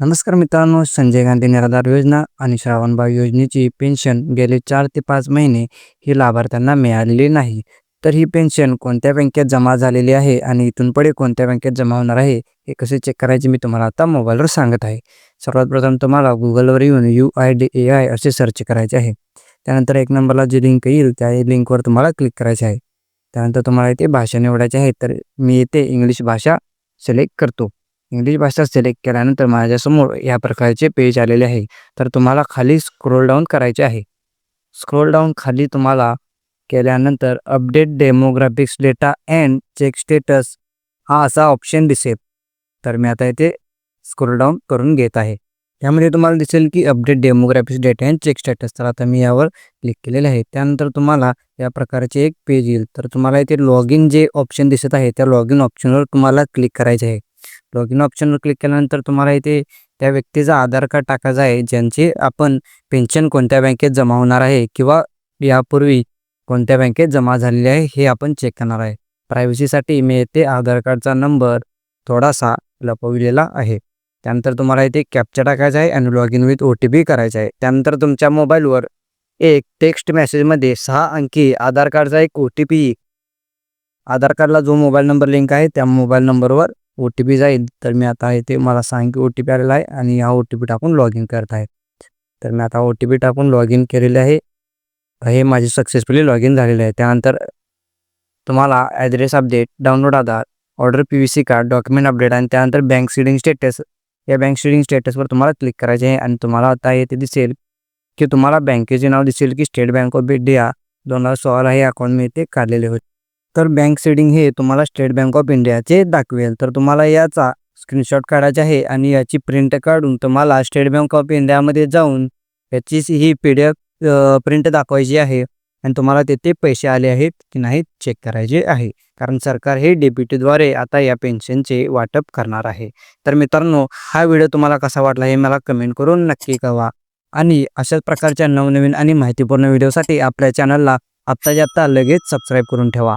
नमस्कार मित्रांनो संजय गांधी निराधार योजना आणि श्रावणबाळ योजनेची पेन्शन गेले चार ते पाच महिने ही लाभार्थ्यांना मिळालेली नाही. तर ही पेन्शन कोणत्या बँकेत जमा झालेली आहे आणि इथून पुढे कोणत्या बँकेत जमा होणार आहे हे कसे चेक करायचे मी तुम्हाला आता मोबाईलवर सांगत आहे. सर्वात प्रथम तुम्हाला गुगलवर येऊन U I D A I असे सर्च करायचे आहे. त्यानंतर एक नंबरला जी लिंक येईल त्या लिंकवर तुम्हाला क्लिक करायचे आहे. त्यानंतर तुम्हाला इथे भाषा निवडायची आहे तर मी इथे इंग्लिश भाषा सिलेक्ट करतो. इंग्लिश भाषा सिलेक्ट केल्यानंतर माझ्यासमोर या प्रकारचे पेज आलेले आहे. तर तुम्हाला खाली स्क्रोल डाऊन करायचे आहे. स्क्रोल डाऊन खाली तुम्हाला केल्यानंतर update demographics data and check status हा असा ऑप्शन दिसेल. तर मी आता इथे स्क्रोल डाऊन करून घेत आहे. त्यामध्ये तुम्हाला दिसेल की update demographics data and check status. तर आता मी यावर क्लिक केलेले आहे. त्यानंतर तुम्हाला या प्रकारचे एक पेज येईल. तर तुम्हाला इथे लॉग इन जे ऑप्शन दिसत आहे त्या लॉग इन ऑप्शनवर तुम्हाला क्लिक करायचे आहे. लॉग इन ऑप्शनवर क्लिक केल्यानंतर तुम्हाला इथे त्या व्यक्तीचा आधार कार्ड टाकायचा आहे ज्यांची आपण पेन्शन कोणत्या बँकेत जमा होणार आहे किंवा यापूर्वी कोणत्या बँकेत जमा झालेली आहे हे आपण चेक करणार आहे. प्रायव्हसीसाठी मी येथे आधार कार्डचा नंबर थोडासा लपविलेला आहे. त्यानंतर तुम्हाला इथे कॅप्चा टाकायचा आहे आणि log in with O T P करायचा आहे. त्यानंतर तुमच्या मोबाईलवर एक टेक्स्ट मेसेजमध्ये सहा अंकी आधार कार्डचा एक ओ टी पी आधार कार्डला जो मोबाईल नंबर लिंक आहे त्या मोबाईल नंबरवर ओ टी पी जाईल तर मी आता इथे मला सांग की ओ टी पी आलेला आहे आणि हा ओ टी पी टाकून लॉग इन करत आहे. तर मी आता ओ टी पी टाकून लॉग इन केलेले आहे. हे माझे सक्सेसफुली लॉग इन झालेले आहे. त्यानंतर तुम्हाला address update download Aadhaar order P V C card document update आणि त्यानंतर बँक सीडिंग स्टेटस. या बँक सीडिंग स्टेटसवर तुम्हाला क्लिक करायचे आहे आणि तुम्हाला आता येथे दिसेल की तुम्हाला बँकेचे नाव दिसेल की स्टेट बँक ऑफ इंडिया दोन हजार सोळा हे अकाउंट मी इथे काढलेले होते. तर बँक सेडिंग हे तुम्हाला स्टेट बँक ऑफ इंडियाचे दाखवेल. तर तुम्हाला याचा स्क्रीनशॉट काढायचा आहे आणि याची प्रिंट काढून तुम्हाला स्टेट बँक ऑफ इंडियामध्ये जाऊन याची ही पी डी एफ प्रिंट दाखवायची आहे आणि तुम्हाला तेथे पैसे आले आहेत की नाही चेक करायचे आहे. कारण सरकार हे डेप्युटीद्वारे आता या पेन्शनचे वाटप करणार आहे. तर मित्रांनो हा व्हिडिओ तुम्हाला कसा वाटला हे मला कमेंट करून नक्की कळवा. आणि अशाच प्रकारच्या नवनवीन आणि माहितीपूर्ण व्हिडिओसाठी आपल्या चॅनलला आत्ताच्या आत्ता लगेच सबस्क्राईब करून ठेवा.